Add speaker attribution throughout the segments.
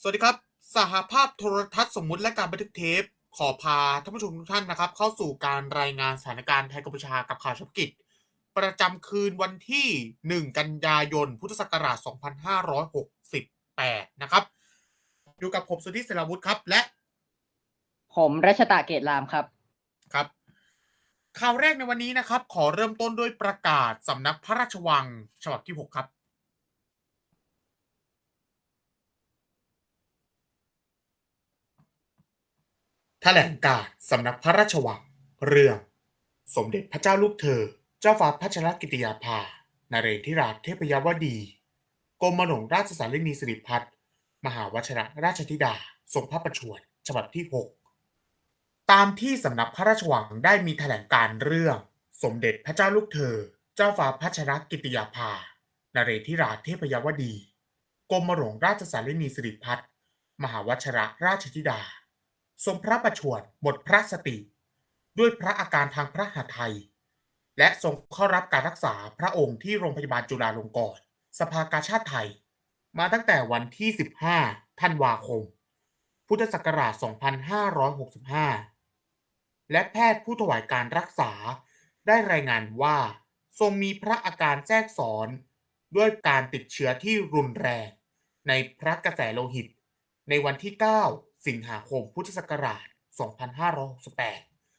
Speaker 1: สวัสดีครับ สหภาพโทรทัศน์สมมุติและการบันทึกเทป ขอพาท่านผู้ชมทุกท่านนะครับ เข้าสู่การรายงานสถานการณ์ไทยกัมพูชากับข่าวเฉพาะกิจ ประจำคืนวันที่ 1 กันยายน พุทธศักราช 2568 นะครับ อยู่กับผมสุทธิเสราวุฒิครับ และ
Speaker 2: ผมรัชตะเกตรามครับ
Speaker 1: ครับข่าวแรกในวันนี้นะครับ ขอเริ่มต้นด้วยประกาศสำนักพระราชวังฉบับที่ 6 ครับ ถลงการสำนักพระราชวังเรื่องสมเด็จพระเจ้าลูกเธอ เจ้าฟ้าพัชรกิติยาภานเรศธิราชเทพยวดีกรมหลวงราชสารินีสิริพัฒน์มหาวชรราชธิดาทรงพระประชวรฉบับที่ 6 ตามที่สำนักพระราชวังได้มีแถลงการเรื่อง สมเด็จพระเจ้าลูกเธอ เจ้าฟ้าพัชรกิติยาภานเรศธิราชเทพยวดีกรมหลวงราชสารินีสิริพัฒน์มหาวชรราชธิดา ทรงพระประชวรหมดพระสติ ด้วยพระอาการทางพระหฤทัยและทรงเข้ารับการรักษาพระองค์ที่โรงพยาบาลจุฬาลงกรณ์สภากาชาติไทย มาตั้งแต่วันที่ 15 ธันวาคม พุทธศักราช 2565 และแพทย์ผู้ถวายการรักษาได้รายงานว่าทรงมีพระอาการแทรกซ้อน ด้วยการติดเชื้อที่รุนแรง ในพระกระแสโลหิต ในวันที่ 9 สิงหาคมพุทธศักราช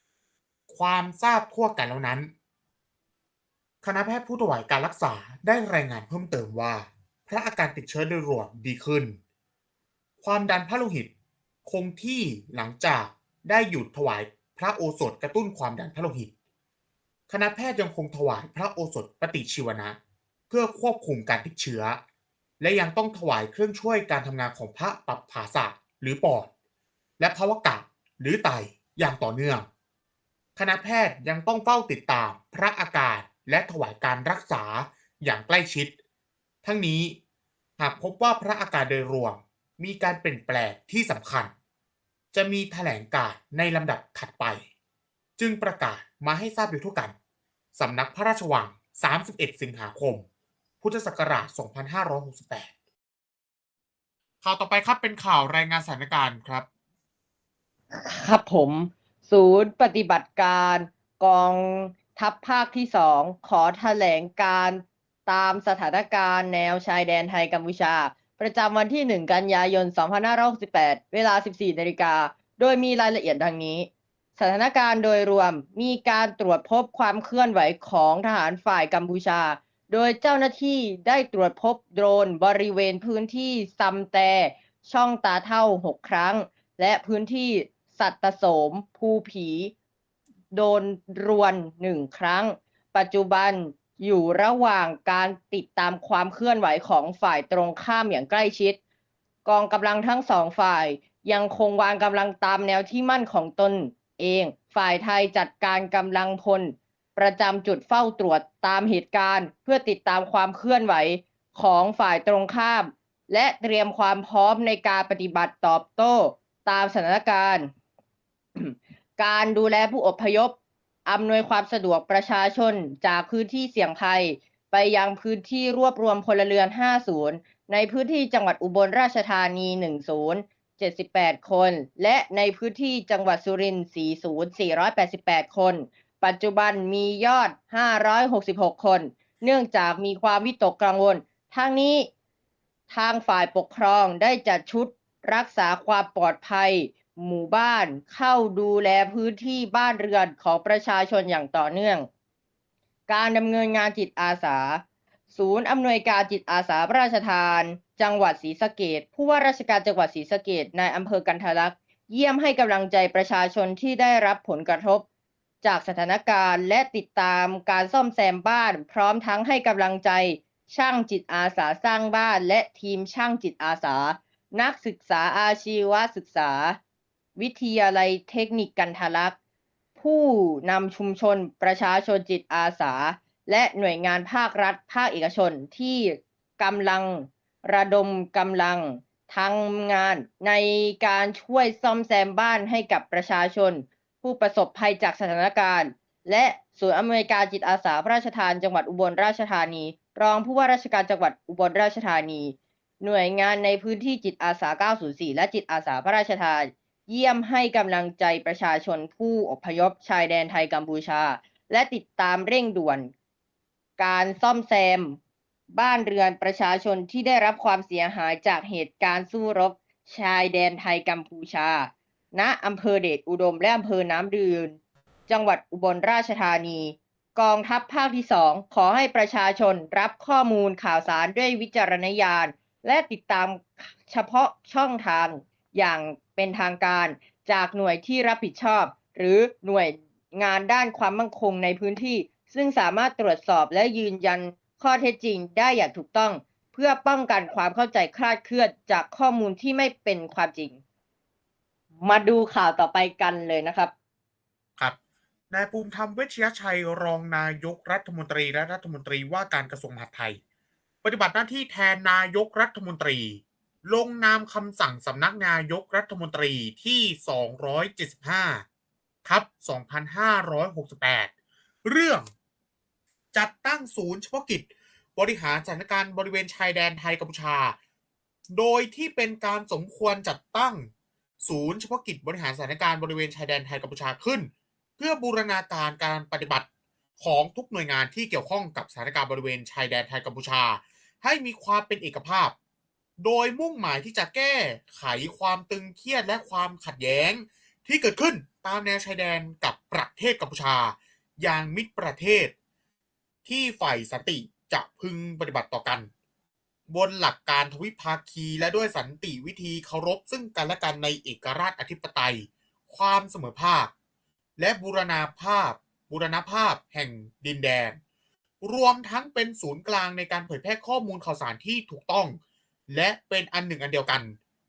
Speaker 1: 2568 ความทราบทั่วกันแล้วนั้น คณะแพทย์ผู้ถวายการรักษาได้รายงานเพิ่มเติมว่า พระอาการติดเชื้อโดยรวมดีขึ้น ความดันพระโลหิตคงที่หลังจากได้หยุดถวายพระโอสถกระตุ้นความดันพระโลหิต คณะแพทย์ยังคงถวายพระโอสถปฏิชีวนะ เพื่อควบคุมการติดเชื้อ และยังต้องถวายเครื่องช่วยการทำงานของพระปรับผาสะหรือปอด และภาวะกะหรือไตอย่างต่อเนื่อง คณะแพทย์ยังต้องเฝ้าติดตามพระอาการและถวายการรักษาอย่างใกล้ชิด ทั้งนี้หากพบว่าพระอาการโดยรวมมีการเปลี่ยนแปลงที่สำคัญ จะมีแถลงการในลำดับถัดไป จึงประกาศมาให้ทราบโดยทั่วกันสำนักพระราชวัง 31 สิงหาคม พุทธศักราช 2568 ข่าวต่อไปครับเป็นข่าวรายงานสถานการณ์ครับ
Speaker 2: ครับผม ศูนย์ปฏิบัติการกองทัพภาคที่สองขอแถลงการตามสถานการณ์แนวชายแดนไทยกัมพูชา ประจำวันที่ 1 กันยายน 2568 เวลา 14นาฬิกา โดยมีรายละเอียดดังนี้ สถานการณ์โดยรวมมีการตรวจพบความเคลื่อนไหวของทหารฝ่ายกัมพูชา โดยเจ้าหน้าที่ได้ตรวจพบโดรนบริเวณพื้นที่ซัมแต ช่องตาเท่า 6 ครั้ง และพื้นที่ สัตตโสมภูผี โดนรวนหนึ่งครั้ง ปัจจุบันอยู่ระหว่างการติดตามความเคลื่อนไหวของฝ่ายตรงข้ามอย่างใกล้ชิด กองกำลังทั้งสองฝ่ายยังคงวางกำลังตามแนวที่มั่นของตนเอง ฝ่ายไทยจัดการกำลังพล ประจำจุดเฝ้าตรวจตามเหตุการณ์ เพื่อติดตามความเคลื่อนไหวของฝ่ายตรงข้าม และเตรียมความพร้อมในการปฏิบัติตอบโต้ตามสถานการณ์ การดูแลผู้อพยพ อำนวยความสะดวกประชาชนจากพื้นที่เสี่ยงภัย ไปยังพื้นที่รวบรวมพลเรือน50ในพื้นที่จังหวัดอุบลราชธานี10 78 คน และในพื้นที่จังหวัดสุรินทร์40 488 คน ปัจจุบันมียอด 566 คน เนื่องจากมีความวิตกกังวล ทั้งนี้ทางฝ่ายปกครองได้จัดชุดรักษาความปลอดภัย หมู่บ้านเข้าดูแลพื้นที่บ้านเรือนของประชาชนอย่างต่อเนื่อง การดำเนินงานจิตอาสา ศูนย์อำนวยการจิตอาสาพระราชทาน จังหวัดศรีสะเกดผู้ว่าราชการจังหวัดศรีสะเกดในอำเภอกันทะลักษ์เยี่ยมให้กำลังใจประชาชนที่ได้รับผลกระทบ จากสถานการณ์และติดตามการซ่อมแซมบ้าน พร้อมทั้งให้กำลังใจ ช่างจิตอาสาสร้างบ้าน และทีมช่างจิตอาสา นักศึกษาอาชีวศึกษา วิทยาลัยเทคนิคกันทะลักผู้นำชุมชนประชาชนจิตอาสา และหน่วยงานภาครัฐ ภาคเอกชนที่กำลังระดมกำลังทำงานในการช่วยซ่อมแซมบ้านให้กับประชาชน ผู้ประสบภัยจากสถานการณ์ และศูนย์อำนวยกาจิตอาสาพระราชทานจังหวัดอุบลราชธานี รองผู้ว่าราชการจังหวัดอุบลราชธานี หน่วยงานในพื้นที่จิตอาสา 904 และจิตอาสาพระราชทาน เยี่ยมให้กำลังใจประชาชนผู้อพยพชายแดนไทยกัมพูชา และติดตามเร่งด่วน การซ่อมแซม บ้านเรือนประชาชนที่ได้รับความเสียหายจากเหตุการณ์สู้รบชายแดนไทยกัมพูชา ณอำเภอเดชอุดมและอำเภอน้ำดืน จังหวัดอุบลราชธานี กองทัพภาคที่สองขอให้ประชาชนรับข้อมูลข่าวสารด้วยวิจารณญาณ และติดตามเฉพาะช่องทาง อย่างเป็นทางการจากหน่วยที่รับผิดชอบ หรือหน่วยงานด้านความมั่นคงในพื้นที่ ซึ่งสามารถตรวจสอบและยืนยันข้อเท็จจริงได้อย่างถูกต้อง เพื่อป้องกันความเข้าใจคลาดเคลื่อนจากข้อมูลที่ไม่เป็นความจริง มาดูข่าวต่อไปกันเลยนะครับ
Speaker 1: ครับนายภูมิธรรมเวชยชัยรองนายกรัฐมนตรีและรัฐมนตรีว่าการกระทรวงมหาดไทย ปฏิบัติหน้าที่แทนนายกรัฐมนตรี ลงนามคำสั่งสำนักนายกรัฐมนตรีที่ 275ทับ2568 เรื่องจัดตั้งศูนย์เฉพาะกิจ บริหารสถานการณ์บริเวณชายแดนไทยกัมพูชา โดยที่เป็นการสมควรจัดตั้งศูนย์เฉพาะกิจบริหารสถานการณ์บริเวณชายแดนไทยกัมพูชาขึ้น เพื่อบูรณาการการปฏิบัติของทุกหน่วยงานที่เกี่ยวข้องกับสถานการณ์บริเวณชายแดนไทยกัมพูชา ให้มีความเป็นเอกภาพ โดยมุ่งหมายที่จะแก้ไขความตึงเครียดและความขัดแย้ง ที่เกิดขึ้นตามแนวชายแดนกับประเทศกัมพูชา อย่างมิตรประเทศ ที่ฝ่ายสันติจะพึงปฏิบัติต่อกัน บนหลักการทวิภาคีและด้วยสันติวิธีเคารพซึ่งกันและกันในเอกราชอธิปไตย ความเสมอภาค และบูรณาภาพบูรณภาพแห่งดินแดน รวมทั้งเป็นศูนย์กลางในการเผยแพร่ข้อมูลข่าวสารที่ถูกต้อง และเป็นอันหนึ่งอันเดียวกัน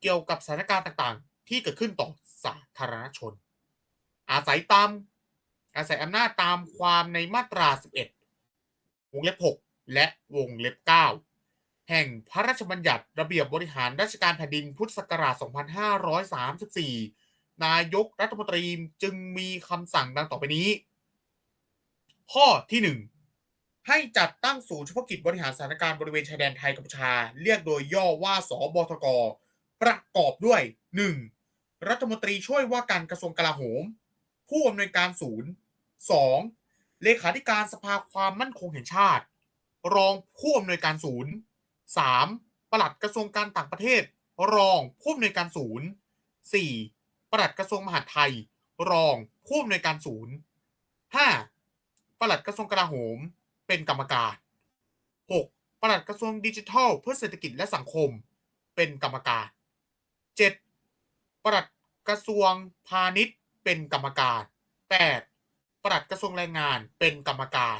Speaker 1: เกี่ยวกับสถานการณ์ต่างๆ ที่เกิดขึ้นต่อสาธารณชน อาศัยตาม อาศัยอำนาจตามความในมาตรา 11 วงเล็บ 6 และวงเล็บ 9 แห่งพระราชบัญญัติระเบียบบริหารราชการแผ่นดินพุทธศักราช 2534 นายกรัฐมนตรีจึงมีคำสั่งดังต่อไปนี้ ข้อที่ 1 ให้จัดตั้งศูนย์เฉพาะกิจบริหารสถานการณ์บริเวณชายแดนไทยกัมพูชา เรียกโดยย่อว่าสบทก ประกอบด้วย 1. รัฐมนตรีช่วยว่าการกระทรวงกลาโหม ผู้อำนวยการศูนย์ 2. เลขาธิการสภาความมั่นคงแห่งชาติ รองผู้อำนวยการศูนย์ 3. ปลัดกระทรวงการต่างประเทศ รองผู้อำนวยการศูนย์ 4. ปลัดกระทรวงมหาดไทย รองผู้อำนวยการศูนย์ 5. ปลัดกระทรวงกลาโหม เป็นกรรมการ 6. ปลัดกระทรวงดิจิทัล เพื่อเศรษฐกิจและสังคม เป็นกรรมการ 7. ปลัดกระทรวงพาณิชย์ เป็นกรรมการ 8. ปลัดกระทรวงแรงงานเป็นกรรมการ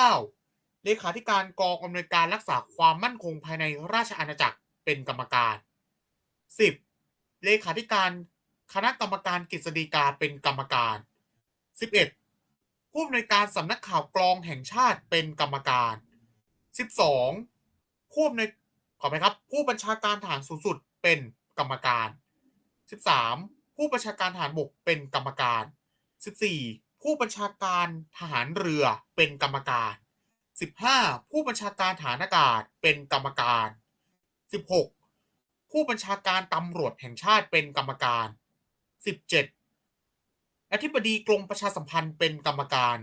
Speaker 1: 9. เลขาธิการกองอำนวยการรักษาความมั่นคงภายในราชอาณาจักรเป็นกรรมการ 10. เลขาธิการคณะกรรมการกฤษฎีกาเป็นกรรมการ 11. ผู้อำนวยการสำนักข่าวกรองแห่งชาติเป็นกรรมการ 12. ผู้อำนวยขอไปครับ ผู้บัญชาการทหารสูงสุดเป็นกรรมการ 13. ผู้บัญชาการทหารบกเป็นกรรมการ 14. ผู้บัญชาการทหารเรือเป็นกรรมการ 15. ผู้บัญชาการฐานอากาศเป็นกรรมการ 16. ผู้บัญชาการตำรวจแห่งชาติเป็นกรรมการ 17. อธิบดีกรมประชาสัมพันธ์เป็นกรรมการ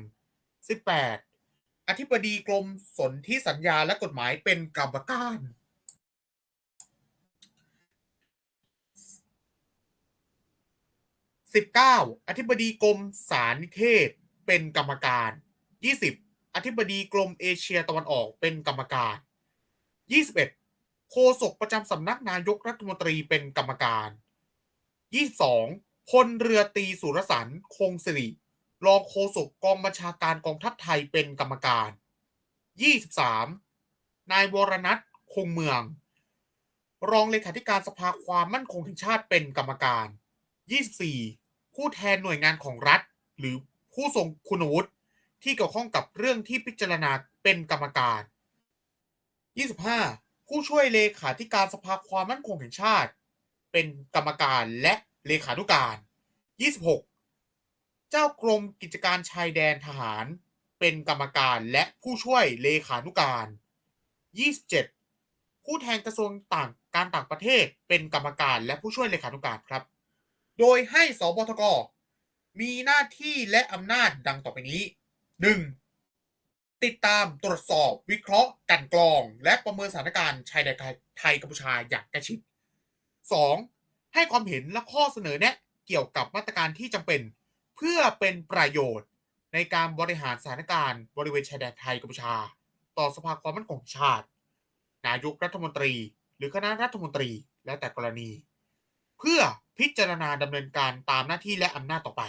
Speaker 1: 18. อธิบดีกรมสนธิสัญญาและกฎหมายเป็นกรรมการ 19. อธิบดีกรมสารนิเทศเป็นกรรมการ 20. อธิบดีกรมเอเชียตะวันออกเป็นกรรมการ 21. โฆษกประจำสำนักนายกรัฐมนตรีเป็นกรรมการ 22. พลเรือตีสุรสันต์คงสิริรองโฆษกกองบัญชาการกองทัพไทยเป็นกรรมการ 23. นายวรนัทคงเมือง รองเลขาธิการสภาความมั่นคงแห่งชาติเป็นกรรมการ 24. ผู้แทนหน่วยงานของรัฐ หรือผู้ทรงคุณวุฒิที่เกี่ยวข้องกับเรื่องที่พิจารณาเป็นกรรมการ 25. ผู้ช่วยเลขาธิการสภาความมั่นคงแห่งชาติ เป็นกรรมการและ เลขานุการ 26. เจ้ากรมกิจการชายแดนทหาร เป็นกรรมการและผู้ช่วยเลขานุการ 27. ผู้แทนกระทรวงต่างการต่างประเทศเป็นกรรมการและผู้ช่วยเลขานุการครับ โดยให้สบทก มีหน้าที่และอำนาจดังต่อไปนี้ 1. ติดตามตรวจสอบวิเคราะห์กันกรอง และประเมินสถานการณ์ชายแดนไทยกัมพูชาอย่างใกล้ชิด 2. ให้ความเห็นและข้อเสนอแนะเกี่ยวกับมาตรการที่จำเป็น เพื่อเป็นประโยชน์ในการบริหารสถานการณ์บริเวณชายแดนไทยกัมพูชา ต่อสภาความมั่นคงชาติ นายกรัฐมนตรี หรือคณะรัฐมนตรีแล้วแต่กรณี เพื่อพิจารณาดำเนินการตามหน้าที่และอำนาจต่อไป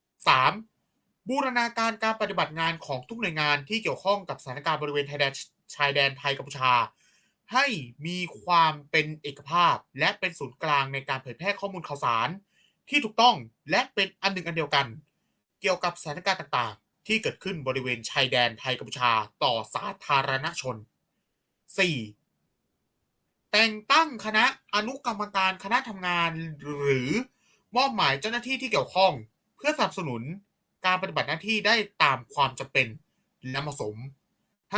Speaker 1: 3. บูรณาการการปฏิบัติงานของทุกหน่วยงานที่เกี่ยวข้องกับสถานการณ์บริเวณชายแดนชายแดนไทยกัมพูชา ให้มีความเป็นเอกภาพ และเป็นศูนย์กลางในการเผยแพร่ข้อมูลข่าวสาร ที่ถูกต้องและเป็นอันหนึ่งอันเดียวกัน เกี่ยวกับสถานการณ์ต่างๆ ที่เกิดขึ้นบริเวณชายแดนไทยกัมพูชาต่อสาธารณชน 4. แต่งตั้งคณะอนุกรรมการคณะทำงานหรือมอบหมายเจ้าหน้าที่ที่เกี่ยวข้อง เพื่อสนับสนุนการปฏิบัติหน้าที่ได้ตามความจำเป็นและเหมาะสม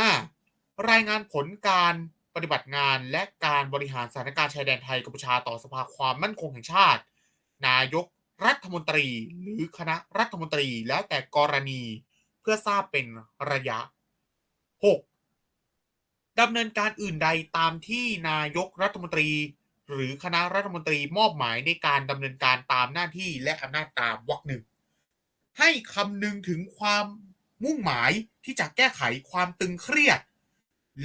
Speaker 1: 5. รายงานผลการ ปฏิบัติงานและการบริหารสถานการณ์ชายแดนไทยกัมพูชาต่อสภาความมั่นคงแห่งชาติ นายกรัฐมนตรีหรือคณะรัฐมนตรีแล้วแต่กรณีเพื่อทราบเป็นระยะ 6. ดำเนินการอื่นใดตามที่นายกรัฐมนตรี หรือคณะรัฐมนตรีมอบหมายในการดำเนินการตามหน้าที่และอำนาจตามวรรคหนึ่งให้คำนึงถึงความมุ่งหมายที่จะแก้ไขความตึงเครียด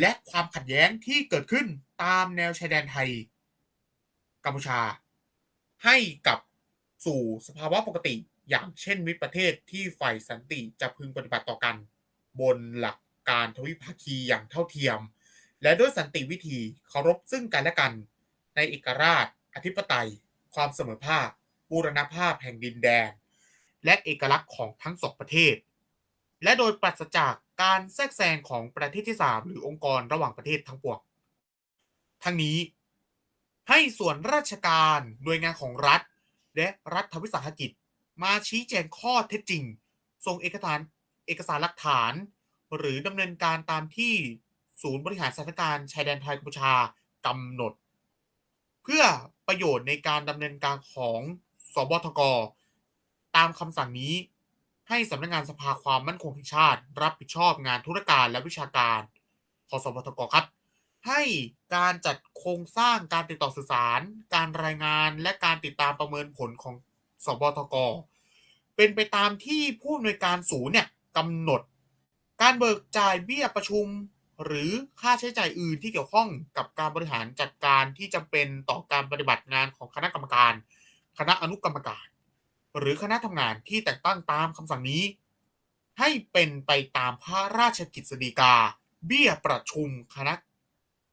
Speaker 1: และความขัดแย้งที่เกิดขึ้นตามแนวชายแดนไทย กัมพูชา ให้กลับสู่สภาวะปกติอย่างเช่นมิตรประเทศที่ฝ่ายสันติจะพึงปฏิบัติต่อกัน บนหลักการทวิภาคีอย่างเท่าเทียม และด้วยสันติวิธีเคารพซึ่งกันและกัน ในเอกราช อธิปไตย ความเสมอภาคบูรณภาพแห่งดินแดน และเอกลักษณ์ของทั้งสองประเทศ และโดยปราศจาก การแทรกแซงของประเทศที่ 3 หรือองค์กรระหว่างประเทศทั้งปวงทั้งนี้ให้ส่วนราชการหน่วยงานของรัฐ และรัฐวิสาหกิจ มาชี้แจงข้อเท็จจริง ส่งเอกสารเอกสารหลักฐาน หรือดำเนินการตามที่ศูนย์บริหารสถานการณ์ชายแดนไทยกัมพูชากำหนด เพื่อประโยชน์ในการดำเนินการของสอบทก ตามคำสั่งนี้ ให้สำนักงานสภาความมั่นคงแห่งชาติ รับผิดชอบงานธุรการและวิชาการขอสบทกครับ ให้การจัดโครงสร้างการติดต่อสื่อสาร การรายงานและการติดตามประเมินผลของสบทก เป็นไปตามที่ผู้อำนวยการศูนย์เนี่ยกำหนด การเบิกจ่ายเบี้ยประชุม หรือค่าใช้จ่ายอื่นที่เกี่ยวข้องกับการบริหารจัดการที่จำเป็นต่อการปฏิบัติงานของคณะกรรมการ คณะอนุกรรมการ หรือคณะทำงานที่แต่งตั้งตามคำสั่งนี้ ให้เป็นไปตามพระราชกิจสีกา เบี้ยประชุมคณะ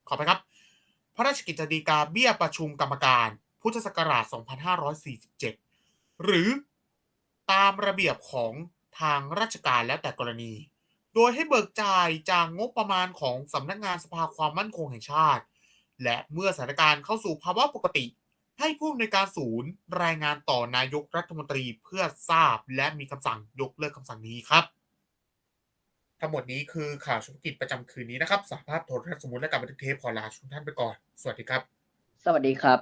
Speaker 1: ขอไปครับ พระราชกิจสีกาเบี้ยประชุมกรรมการ พุทธศักราช 2547 หรือตามระเบียบของทางราชการแล้วแต่กรณี โดยให้เบิกจ่ายจากงบประมาณของสำนักงานสภาความมั่นคงแห่งชาติ และเมื่อสถานการณ์เข้าสู่ภาวะปกติ ให้ผู้อำนวยการศูนย์รายงานต่อนายกรัฐมนตรีเพื่อทราบและมีคำสั่งยกเลิกคำสั่งนี้ครับ ทั้งหมดนี้คือข่าวเศรษฐกิจประจำคืนนี้นะครับสาภาพโทรทัศน์สมมุติและการบันทึกเทปขอลาทุกท่านไปก่อน สวัสดีครับ
Speaker 2: สวัสดีครับ